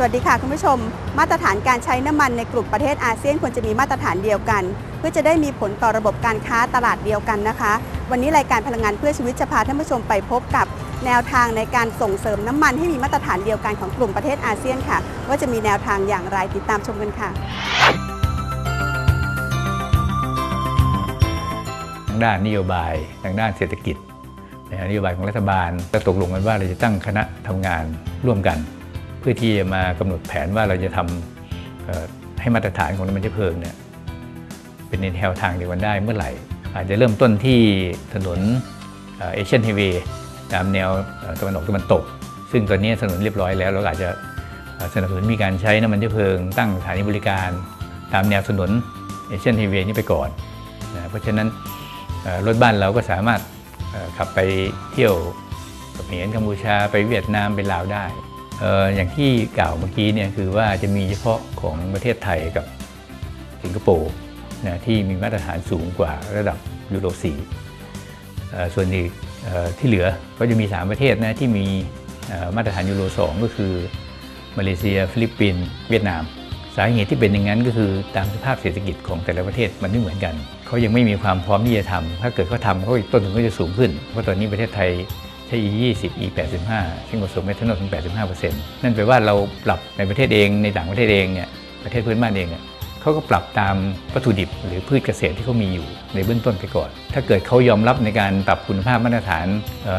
สวัสดีค่ะคุณผู้ชม มาตรฐานการใช้น้ำมันในกลุ่มประเทศอาเซียนควรจะมีมาตรฐานเดียวกัน เพื่อจะได้มีผลต่อระบบการค้าตลาดเดียวกันนะคะ วันนี้รายการพลังงานเพื่อชีวิตจะพาท่านผู้ชมไปพบกับ แนวทางในการส่งเสริมน้ำมันให้มีมาตรฐานเดียวกันของกลุ่มประเทศอาเซียนค่ะ ว่าจะมีแนวทางอย่างไรติดตามชมกันค่ะ ทางด้านนโยบายทางด้านเศรษฐกิจนนโยบายของรัฐบาลก็ตกลงกันว่าเราจะตั้งคณะทำงานร่วมกัน เพื่อที่จะมากำหนดแผนว่าเราจะทำให้มาตรฐานของน้ำมันเชื้อเพลิงเนี่ยเป็นในแนวทางเดียวกันได้เมื่อไหร่ อาจจะเริ่มต้นที่ถนนเอเชียนไฮเวย์ตามแนวตะวันออกตะวันตก ซึ่งตอนนี้ถนนเรียบร้อยแล้วเราก็อาจจะสนับสนุนมีการใช้น้ำมันเชื้อเพลิง ตั้งสถานีบริการ ตามแนวถนนเอเชียนไฮเวย์นี้ไปก่อนนะเพราะฉะนั้นรถบ้านเราก็สามารถขับไปเที่ยวเขมรกัมพูชาไปเวียดนามไปลาวได้ อย่างที่กล่าวเมื่อกี้เนี่ยคือว่าจะมีเฉพาะของประเทศไทยกับสิงคโปร์นะที่มีมาตรฐานสูงกว่าระดับยูโร4ส่วนอีกเอ่ที่เหลือก็จะมี 3 ประเทศนะที่มีมาตรฐานยูโร2 ก็คือมาเลเซีย ฟิลิปปินส์เวียดนาม สาเหตุที่เป็นอย่างนั้นก็คือตามสภาพเศรษฐกิจของแต่ละประเทศมันไม่เหมือนกัน เขายังไม่มีความพร้อมที่จะทำถ้าเกิดเขาทำเขาต้นทุนก็จะสูงขึ้น เพราะตอนนี้ประเทศไทย ใช้ E 20 E 85 ซึ่งผสมเมทานอลถึง 85%นั่นแปลว่าเราปรับในประเทศเองในต่างประเทศเองเนี่ยประเทศเพื่อนบ้านเองเนี่ยเขาก็ปรับตามวัตถุดิบหรือพืชเกษตรที่เขามีอยู่ในเบื้องต้นไปก่อน ถ้าเกิดเขายอมรับในการปรับคุณภาพมาตรฐาน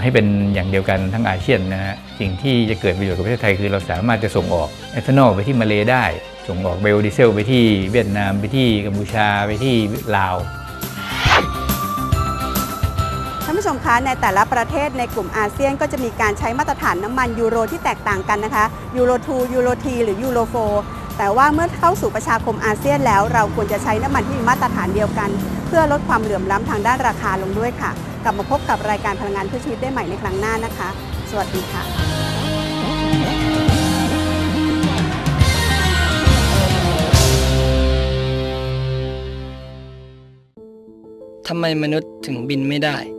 ให้เป็นอย่างเดียวกันทั้งอาเซียนนะฮะสิ่งที่จะเกิดประโยชน์กับประเทศไทยคือเราสามารถจะส่งออกเอทานอลไปที่มาเลได้ ส่งออกไบโอดีเซล ไปที่เวียดนามไปที่กัมพูชาไปที่ลาว ผู้ชมคะในแต่ละประเทศในกลุ่มอาเซียนก็จะมีการใช้มาตรฐานน้ำมันยูโรที่แตกต่างกันนะคะยูโร2ยูโรทีหรือยูโร4แต่ว่าเมื่อเข้าสู่ประชาคมอาเซียนแล้ว เราควรจะใช้น้ำมันที่มีมาตรฐานเดียวกัน เพื่อลดความเหลื่อมล้ำทางด้านราคาลงด้วยค่ะ กลับมาพบกับรายการพลังงานเพื่อชีวิตได้ใหม่ในครั้งหน้านะคะ สวัสดีค่ะทำไมมนุษย์ถึงบินไม่ได้